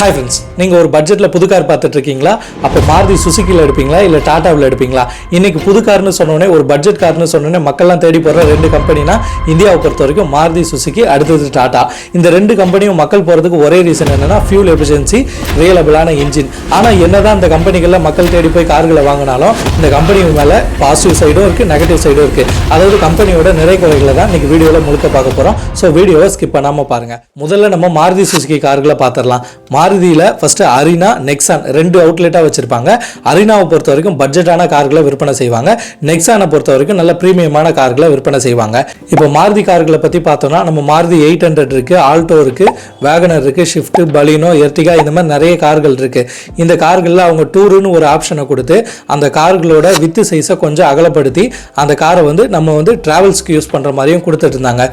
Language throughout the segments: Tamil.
ஹாய் ஃப்ரெண்ட்ஸ் நீங்கள் ஒரு பட்ஜெட்டில் புது கார் பார்த்துட்ருக்கீங்களா? அப்போ மாருதி சுசுக்கியில் எடுப்பீங்களா? இல்லை டாட்டாவில் எடுப்பீங்களா? இன்றைக்கி புது கார்னு சொன்னோடனே ஒரு பட்ஜெட் கார்னு சொன்னோடனே மக்கள்லாம் தேடி போகிற ரெண்டு கம்பெனினா இந்தியாவை பொறுத்த வரைக்கும் மாருதி சுசுக்கி அடுத்தது டாடா இந்த ரெண்டு கம்பெனியும் மக்கள் போகிறதுக்கு ஒரே ரீசன் என்னன்னா ஃபியூல் எஃபிஷியன்சி ரியலபிளான இன்ஜின் ஆனால் என்ன தான் இந்த கம்பெனிகளில் மக்கள் தேடி போய் கார்களை வாங்கினாலும் இந்த கம்பெனி மேலே பாசிட்டிவ் சைடும் இருக்குது நெகட்டிவ் சைடும் இருக்குது அதாவது கம்பெனியோட நிறை குறைகளை தான் இன்றைக்கி வீடியோவில் முழுக்க பார்க்க போகிறோம் ஸோ வீடியோவை ஸ்கிப் பண்ணாமல் பாருங்கள் முதல்ல நம்ம மாருதி சுசுக்கி கார்களை பார்த்துடலாம். மாருதியில் ஃபஸ்ட்டு அரினா நெக்ஸான் ரெண்டு அவுட்லெட்டாக வச்சுருப்பாங்க. அரினாவை பொறுத்த வரைக்கும் பட்ஜெட்டான கார்களை விற்பனை செய்வாங்க. நெக்ஸானை பொறுத்த வரைக்கும் நல்ல ப்ரீமியமான கார்களை விற்பனை செய்வாங்க. இப்போ மாருதி கார்களை பற்றி பார்த்தோம்னா நம்ம மாருதி எயிட் ஹண்ட்ரட் இருக்குது ஆல்டோ இருக்குது வேகனர் இருக்குது ஷிஃப்ட் பலினோ எர்டிகா இந்த மாதிரி நிறைய கார்கள் இருக்குது இந்த கார்களில் அவங்க டூருன்னு ஒரு ஆப்ஷனை கொடுத்து அந்த கார்களோட வித்து சைஸை கொஞ்சம் அகலப்படுத்தி அந்த காரை வந்து நம்ம வந்து டிராவல்ஸ்க்கு யூஸ் பண்ணுற மாதிரியும் கொடுத்துட்டு இருந்தாங்க.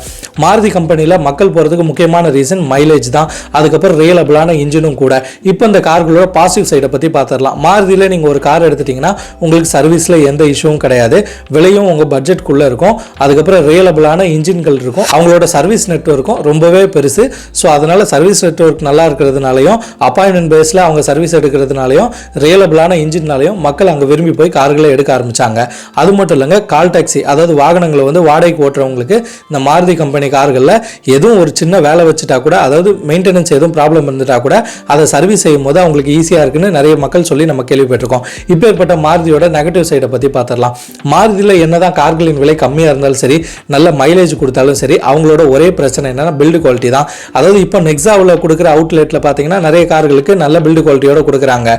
மாருதி கம்பெனியில் மக்கள் போகிறதுக்கு முக்கியமான ரீசன் மைலேஜ் தான். அதுக்கப்புறம் ரியலபிளான இன்ஜினும் கூட இப்போ இந்த கார்களோட பாசிட்டிவ் சைடை பற்றி பார்த்துடலாம் மாருதியில் நீங்கள் ஒரு கார் எடுத்துட்டிங்கன்னா உங்களுக்கு சர்வீஸில் எந்த இஷ்யூவும் கிடையாது. விலையும் உங்கள் பட்ஜெட்குள்ளே இருக்கும். அதுக்கப்புறம் ரியலபிளான இன்ஜின்கள் இருக்கும். அவங்களோட சர்வீஸ் நெட்வொர்க்கும் ரொம்பவே பெருசு. ஸோ அதனால் சர்வீஸ் நெட்வொர்க் நல்லா இருக்கிறதுனாலையும் அப்பாயின்மெண்ட் பேஸில் அவங்க சர்வீஸ் எடுக்கிறதுனாலையும் ரியலபிளான இன்ஜின்னாலையும் மக்கள் அங்கே விரும்பி போய் கார்களை எடுக்க ஆரம்பித்தாங்க அது மட்டும் இல்லைங்க கால் டாக்ஸி அதாவது வாகனங்களை வந்து வாடகைக்கு ஓட்டுறவங்களுக்கு இந்த மாருதி கம்பெனி கார்களில் எதுவும் ஒரு சின்ன வேலை வச்சுட்டா கூட அதாவது மெயின்டெனன்ஸ் எதுவும் ப்ராப்ளம் இருந்துட்டா கூட அதை சர்வீஸ் செய்யும் போது அவங்களுக்கு ஈஸியாக இருக்குன்னு நிறைய மக்கள் சொல்லி நம்ம கேள்விப்பட்டிருக்கோம். இப்போ ஏற்பட்ட மாருதியோட நெகட்டிவ் சைடை பற்றி பார்த்துடலாம் மாருதியில் என்னதான் கார்களின் விலை கம்மியாக இருந்தாலும் சரி நல்ல மைலேஜ் கொடுத்தாலும் சரி அவங்களோட ஒரே பிரச்சனை என்னன்னா பில்டு குவாலிட்டி தான். அதாவது இப்போ நெக்ஸாவில் கொடுக்குற அவுட்லெட்டில் பார்த்தீங்கன்னா நிறைய கார்களுக்கு நல்ல பில்டு குவாலிட்டியோட கொடுக்குறாங்க.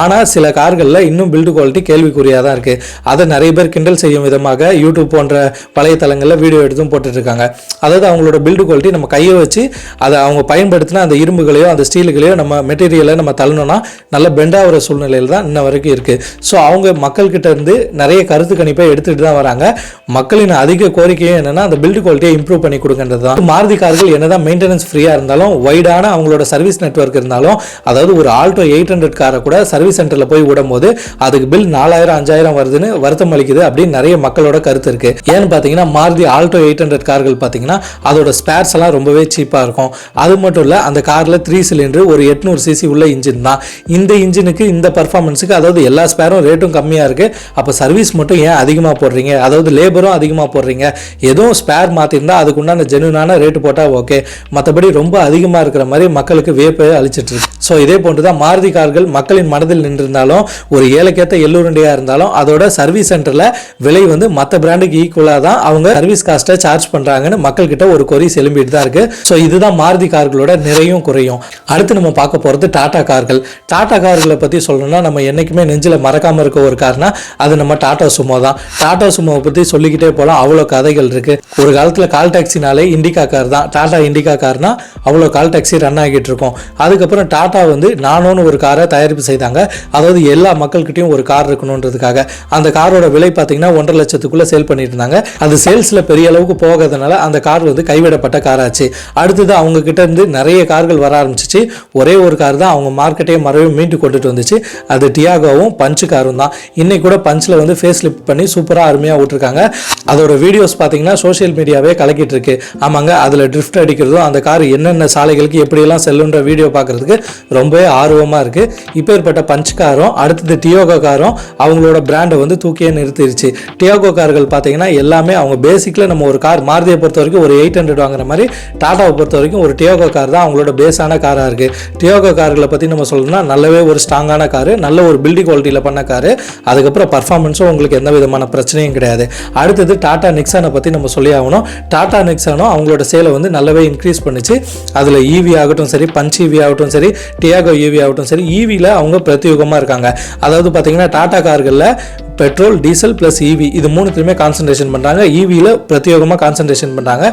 ஆனால் சில கார்களில் இன்னும் பில்டு குவாலிட்டி கேள்விக்குறியாக தான் இருக்குது அதை நிறைய பேர் கிண்டல் செய்யும் விதமாக யூடியூப் போன்ற வலைத்தளங்களில் வீடியோ எடுத்தும் போட்டுட்டு இருக்காங்க அதாவது அவங்களோட பில்டு குவாலிட்டி நம்ம கையை வச்சு அதை அவங்க பயன்படுத்தின அந்த இரும்புகளையோ அந்த ஸ்டீலுகளையோ நம்ம நம்ம மெட்டீரியலை நம்ம தள்ளணும்னா நல்ல பெண்டாகிற சூழ்நிலையில் தான் இன்ன வரைக்கும் இருக்குது ஸோ அவங்க மக்கள்கிட்ட இருந்து நிறைய கருத்து கணிப்பை எடுத்துகிட்டு தான் வராங்க. மக்களின் அதிக கோரிக்கையும் என்னன்னா அந்த பில்டு குவாலிட்டியை இம்ப்ரூவ் பண்ணி கொடுக்கின்றது தான். மாருதி கார்கள் என்னதான் மெயின்டெனன்ஸ் ஃப்ரீயாக இருந்தாலும் வைடான அவங்களோட சர்வீஸ் நெட்வொர்க் இருந்தாலும் அதாவது ஒரு ஆல்டோ எயிட் ஹண்ட்ரட் காரை கூட சர்வீஸ் சென்டரில் போய் விடும்போது அதுக்கு பில் நாலாயிரம் அஞ்சாயிரம் வருதுன்னு வருத்தம் அளிக்குது அப்படின்னு நிறைய மக்களோட கருத்து இருக்கு. ஏன்னு பார்த்தீங்கன்னா மாருதி ஆல்டோ எயிட் ஹண்ட்ரட் கார்கள் பார்த்தீங்கன்னா அதோட ஸ்பேர்ஸ் எல்லாம் ரொம்பவே சீப்பாக இருக்கும். அது மட்டும் இல்லை அந்த காரில் த்ரீ சிலிண்டர் ஒரு எட்நூறு சிசி உள்ள இன்ஜின் தான். இந்த இன்ஜினுக்கு இந்த பர்ஃபார்மன்ஸுக்கு அதாவது எல்லா ஸ்பேரும் ரேட்டும் கம்மியாக இருக்குது அப்போ சர்வீஸ் மட்டும் ஏன் அதிகமாக போடுறீங்க? அதாவது லேபரும் அதிகமாக போடுறீங்க. எதுவும் ஸ்பேர் மாற்றிருந்தால் அதுக்கு உண்டான ஜெனுனான ரேட்டு போட்டால் ஓகே மற்றபடி ரொம்ப அதிகமாக இருக்கிற மாதிரி மக்களுக்கு வியப்பை அளிச்சிட்டு இருக்கு. ஸோ இதே போன்று தான் மாருதி கார்கள் மக்களின் மனதில் நின்றிருந்தாலும் ஒரு ஏழைக்கேற்ற எள்ளுருண்டையாக இருந்தாலும் அதோட சர்வீஸ் சென்டரில் விலை வந்து மற்ற பிராண்டுக்கு ஈக்குவலாக தான் அவங்க சர்வீஸ் காஸ்ட்டை சார்ஜ் பண்ணுறாங்கன்னு மக்கள்கிட்ட ஒரு கொரிஸ் எழும்பிட்டு தான் இருக்குது ஸோ இதுதான் மாருதி கார்களோட நிறையும் குறையும். அடுத்து நம்ம பார்க்க போகிறது டாடா கார்கள். டாடா கார்களை பற்றி சொல்லணும்னா நம்ம என்றைக்குமே நெஞ்சில் மறக்காமல் இருக்க ஒரு கார்னா அது நம்ம டாடா சுமோ தான். டாடா சுமோவை பற்றி சொல்லிக்கிட்டே போகலாம் அவ்வளோ கதைகள் இருக்குது ஒரு காலத்தில் கால் டாக்ஸினாலே இண்டிகா கார் தான். டாடா இண்டிகா கார்னா அவ்வளோ கால் டாக்ஸி ரன் ஆகிட்டு இருக்கும். அதுக்கப்புறம் டாடா வந்து நானோன்னு ஒரு காரை தயாரிப்பு செய்தாங்க. அதாவது எல்லா மக்கள்கிட்டையும் ஒரு கார் இருக்கணுன்றதுக்காக. அந்த காரோட விலை பார்த்தீங்கன்னா ஒன்றரை லட்சத்துக்குள்ளே சேல் பண்ணிட்டு இருந்தாங்க. அது சேல்ஸில் பெரிய அளவுக்கு போகாதனால அந்த கார் வந்து கைவிடப்பட்ட கார் ஆச்சு அடுத்தது அவங்க கிட்ட இருந்து நிறைய கார்கள் வர ஆரம்பிச்சிச்சு. ஒரே ஒரு கார் தான் அவங்க மார்க்கெட்டையே மறுபடியும் மீட்டு கொண்டுட்டு வந்துச்சு. அது டியாகோவும் பஞ்சு காரும் தான். இன்னைக்கு கூட பஞ்சில் வந்து ஃபேஸ் லிஃப்ட் பண்ணி சூப்பராக அருமையாக விட்டுருக்காங்க அதோட வீடியோஸ் பார்த்தீங்கன்னா சோஷியல் மீடியாவே கலக்கிட்டு இருக்கு. ஆமாங்க அதில் ட்ரிஃப்ட் அடிக்கிறதும் அந்த கார் என்னென்ன சாலைகளுக்கு எப்படியெல்லாம் செல்லுன்ற வீடியோ பார்க்கறதுக்கு ரொம்பவே ஆர்வமாக இருக்குது இப்பேற்பட்ட பஞ்ச் காரும் அடுத்தது டியோகோ காரும் அவங்களோட பிராண்டை வந்து தூக்கியே நிறுத்திடுச்சு டியோகோ கார்கள் பார்த்தீங்கன்னா எல்லாமே அவங்க பேசிக்கில் நம்ம ஒரு கார் மாருதியை பொறுத்த வரைக்கும் ஒரு எயிட் ஹண்ட்ரட் வாங்குற மாதிரி டாட்டாவை பொறுத்த வரைக்கும் ஒரு டியோகோ கார் தான் அவங்களோட பேஸான காராக இருக்குது டியோகோ கார்களை பற்றி நம்ம சொல்லணும்னா நல்லாவே ஒரு ஸ்ட்ராங்கான காரு நல்ல ஒரு பில்டி குவாலிட்டியில் பண்ண காரு. அதுக்கப்புறம் பர்ஃபார்மன்ஸும் உங்களுக்கு எந்த விதமான பிரச்சனையும் கிடையாது. அடுத்தது டாடா நிக்ஸானை பற்றி நம்ம சொல்லி ஆகணும். டாடா நிக்ஸானும் அவங்களோட சேலை வந்து நல்லாவே இன்க்ரீஸ் பண்ணிச்சு. அதில் ஈவி ஆகட்டும் சரி பஞ்ச் ஈவி ஆகட்டும் சரி டியாகோ ஈவி ஆகட்டும் சரி ஈவியில் அவங்க பிரத்யேகமாக இருக்காங்க. அதாவது பார்த்தீங்கன்னா டாடா கார்களில் பெட்ரோல் டீசல் ப்ளஸ் இவி இது மூணுத்துலையுமே கான்சன்ட்ரேஷன் பண்ணுறாங்க ஈவியில் பிரத்யேகமாக கான்சன்ட்ரேஷன் பண்ணுறாங்க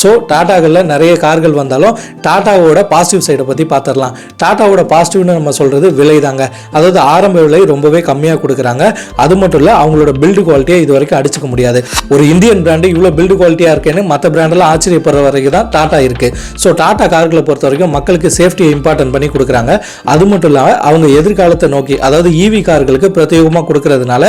ஸோ டாட்டாவில் நிறைய கார்கள் வந்தாலும் டாட்டாவோட பாசிட்டிவ் சைடை பற்றி பார்த்துடலாம் டாட்டாவோட பாசிட்டிவ்னு நம்ம சொல்கிறது விலை தாங்க அதாவது ஆரம்ப விலை ரொம்பவே கம்மியாக கொடுக்குறாங்க. அது மட்டும் இல்லை அவங்களோட பில்டு குவாலிட்டியை இது வரைக்கும் அடிச்சுக்க முடியாது. ஒரு இந்தியன் பிராண்டு இவ்வளோ பில்டு குவாலிட்டியாக இருக்கேன்னு மற்ற பிராண்டெல்லாம் ஆச்சரியப்படுற வரைக்கும் தான் டாட்டா இருக்குது ஸோ டாட்டா கார்களை பொறுத்த வரைக்கும் மக்களுக்கு சேஃப்டியை இம்பார்ட்டன்ட் பண்ணி கொடுக்குறாங்க. அது மட்டும் இல்லாமல் அவங்க எதிர்காலத்தை நோக்கி அதாவது ஈவி கார்களுக்கு பிரத்யேகமாக கொடுக்கறதுனால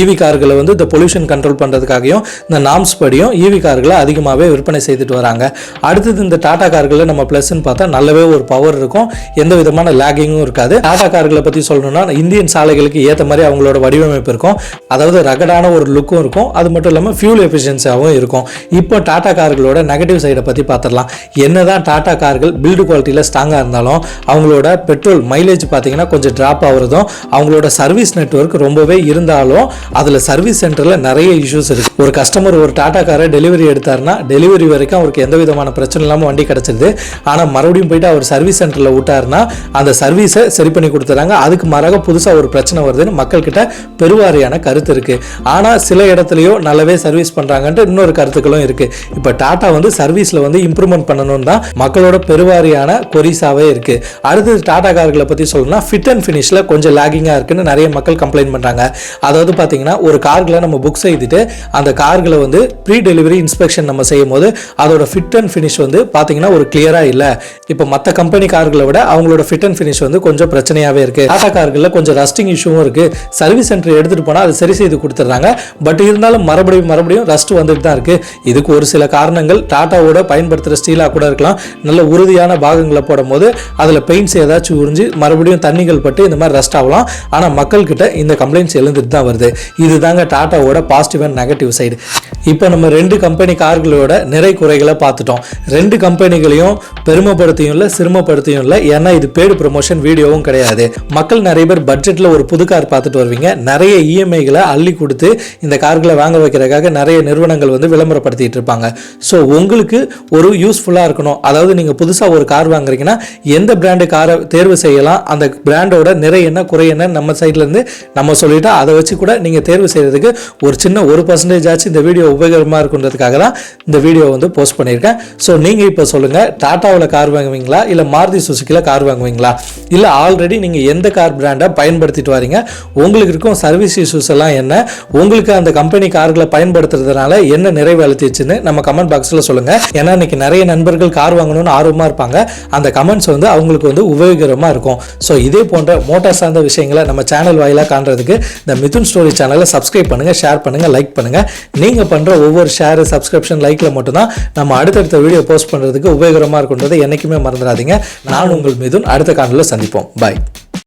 ஈவி கார்களை வந்து இந்த பொல்யூஷன் கண்ட்ரோல் பண்ணுறதுக்காகவும் இந்த நாம்ஸ் படியும் ஈவி கார்களை அதிகமாகவே விற்பனை செய்துட்டு வராங்க. அடுத்தது இந்த டாடா கார்களில் நம்ம ப்ளஸ்ன்னு பார்த்தா நல்லாவே ஒரு பவர் இருக்கும். எந்த விதமான லேகிங்கும் இருக்காது. டாடா கார்களை பற்றி சொல்லணும்னா இந்தியன் சாலைகளுக்கு ஏற்ற மாதிரி அவங்களோட வடிவமைப்பு இருக்கும். அதாவது ரகடான ஒரு லுக்கும் இருக்கும். அது மட்டும் இல்லாமல் ஃபியூல் எஃபிஷியன்சியாகவும் இருக்கும். இப்போ டாடா கார்களோட நெகட்டிவ் சைடை பற்றி பார்த்துடலாம் என்னதான் டாடா கார்கள் பில்டு குவாலிட்டியில் ஸ்ட்ராங்காக இருந்தாலும் அவங்களோட பெட்ரோல் மைலேஜ் பார்த்தீங்கன்னா கொஞ்சம் ட்ராப் ஆகுறதும் அவங்களோட சர்வீஸ் நெட்வொர்க் ரொம்பவே இருந்தாலும் அதில் சர்வீஸ் சென்டரில் நிறைய இஷ்யூஸ் இருக்குது ஒரு கஸ்டமர் ஒரு டாடா காரை டெலிவரி எடுத்தாருன்னா டெலிவரி வரைக்கும் அவருக்கு எந்த விதமான பிரச்சனை இல்லாமல் வண்டி கிடச்சிருது. ஆனால் மறுபடியும் போயிட்டு அவர் சர்வீஸ் சென்டரில் விட்டாருன்னா அந்த சர்வீஸை சரி பண்ணி கொடுத்துறாங்க. அதுக்கு மாறாக புதுசாக ஒரு பிரச்சனை வருதுன்னு மக்கள்கிட்ட பெருவாரியான கருத்து இருக்குது ஆனால் சில இடத்துலையோ நல்லாவே சர்வீஸ் பண்ணுறாங்கன்ட்டு இன்னொரு கருத்துக்களும் இருக்குது இப்போ டாடா வந்து சர்வீஸில் வந்து இம்ப்ரூவ்மெண்ட் பண்ணணும் தான் மக்களோட பெருவாரியான கொரிசாவே இருக்குது அடுத்தது டாடா கார்களை பற்றி சொல்லணும்னா ஃபிட் அண்ட் ஃபினிஷில் கொஞ்சம் லேகிங்காக இருக்குன்னு நிறைய மக்கள் கம்ப்ளைண்ட் பண்ணுறாங்க அதாவது பார்த்தீங்கன்னா ஒரு கார்களை நம்ம புக் செய்துட்டு அந்த கார்களை வந்து ப்ரீ டெலிவரி இன்ஸ்பெக்ஷன் நம்ம செய்யும் போது அதோட ஃபிட் அண்ட் ஃபினிஷ் வந்து பார்த்தீங்கன்னா ஒரு கிளியராக இல்லை. இப்போ மற்ற கம்பெனி கார்களை விட அவங்களோட ஃபிட் அண்ட் ஃபினிஷ் வந்து கொஞ்சம் பிரச்சனையாகவே இருக்குது டாடா கார்களில் கொஞ்சம் ரஸ்டிங் இஷ்யூவும் இருக்குது சர்வீஸ் சென்டர் எடுத்துகிட்டு போனால் அது சரி செய்து கொடுத்துட்றாங்க. பட் இருந்தாலும் மறுபடியும் மறுபடியும் ரஸ்ட் வந்துட்டு தான் இருக்குது இதுக்கு ஒரு சில காரணங்கள் டாட்டாவோட பயன்படுத்துகிற ஸ்டீலாக கூட இருக்கலாம். நல்ல உறுதியான பாகங்களை போடும்போது அதில் பெயிண்ட்ஸ் ஏதாச்சும் உறிஞ்சு மறுபடியும் தண்ணிகள் பட்டு இந்த மாதிரி ரஸ்ட் ஆகலாம். ஆனால் மக்கள்கிட்ட இந்த கம்ப்ளைண்ட்ஸ் எழுந்துட்டு தான் வருது. இதுதாங்க டாட்டாவோட பாசிட்டிவ் அண்ட் நெகட்டிவ் சைடு இப்போ நம்ம ரெண்டு கம்பெனி கார்களோட நிறை குறைகளை பார்த்துட்டோம். ரெண்டு கம்பெனிகளையும் பெருமைப்படுத்தியும் இல்லை சிரமப்படுத்தியும் இல்லை. ஏன்னா இது பேடு ப்ரொமோஷன் வீடியோவும் கிடையாது. மக்கள் நிறைய பேர் பட்ஜெட்டில் ஒரு புது கார் பார்த்துட்டு வருவீங்க. நிறைய இஎம்ஐகளை அள்ளி கொடுத்து இந்த கார்களை வாங்க வைக்கிறதுக்காக நிறைய நிறுவனங்கள் வந்து விளம்பரப்படுத்திட்டு இருப்பாங்க. ஸோ உங்களுக்கு ஒரு யூஸ்ஃபுல்லாக இருக்கணும். அதாவது நீங்கள் புதுசாக ஒரு கார் வாங்குறீங்கன்னா எந்த பிராண்டு காரை தேர்வு செய்யலாம் அந்த பிராண்டோட நிறை என்ன குறை என்ன நம்ம சைட்லேருந்து நம்ம சொல்லிட்டா அதை வச்சு கூட நீங்கள் தேர்வு செய்கிறதுக்கு ஒரு சின்ன ஒரு பர்சன்டேஜ் ஆச்சு இந்த வீடியோ உபயோகமாக இருக்குன்றதுக்காக தான் இந்த வீடியோ வந்து போஸ்ட் பண்ணியிருக்கேன். ஸோ நீங்கள் இப்போ சொல்லுங்கள் டாட்டாவில் கார் வாங்குவீங்களா? இல்லை மாருதி சுசுக்கியில் கார் வாங்குவீங்களா? இல்லை ஆல்ரெடி நீங்கள் எந்த கார் பிராண்டை பயன்படுத்திட்டு வரீங்க? உங்களுக்கு இருக்கும் சர்வீஸ் இஷ்யூஸ் எல்லாம் என்ன? உங்களுக்கு அந்த கம்பெனி கார்களை பயன்படுத்துறதுனால என்ன நிறைவு அழுத்திச்சுன்னு நம்ம கமெண்ட் பாக்ஸில் சொல்லுங்கள் ஏன்னா இன்றைக்கி நிறைய நண்பர்கள் கார் வாங்கணும்னு ஆர்வமாக இருப்பாங்க. அந்த கமெண்ட்ஸ் வந்து அவங்களுக்கு வந்து உபயோகரமாக இருக்கும். ஸோ இதே போன்ற மோட்டார் சார்ந்த விஷயங்களை நம்ம சேனல் வாயிலாக காண்றதுக்கு இந்த மிதுன் ஸ்டோரி சேனலை சப்ஸ்கிரைப் பண்ணுங்கள் ஷேர் பண்ணுங்கள் லைக் பண்ணுங்கள் நீங்கள் பண்ணுற ஒவ்வொரு ஷேரு சப்ஸ்கிரிப்ஷன் லைக்கில் மட்டும்தான் நம்ம அடுத்தடுத்த வீடியோ போஸ்ட் பண்ணுறதுக்கு உபயோகரமாக இருக்குன்றதை என்றைக்குமே மறந்துடாதீங்க. நான் உங்கள் மீதும் அடுத்த காணொலியில் சந்திப்போம். பாய்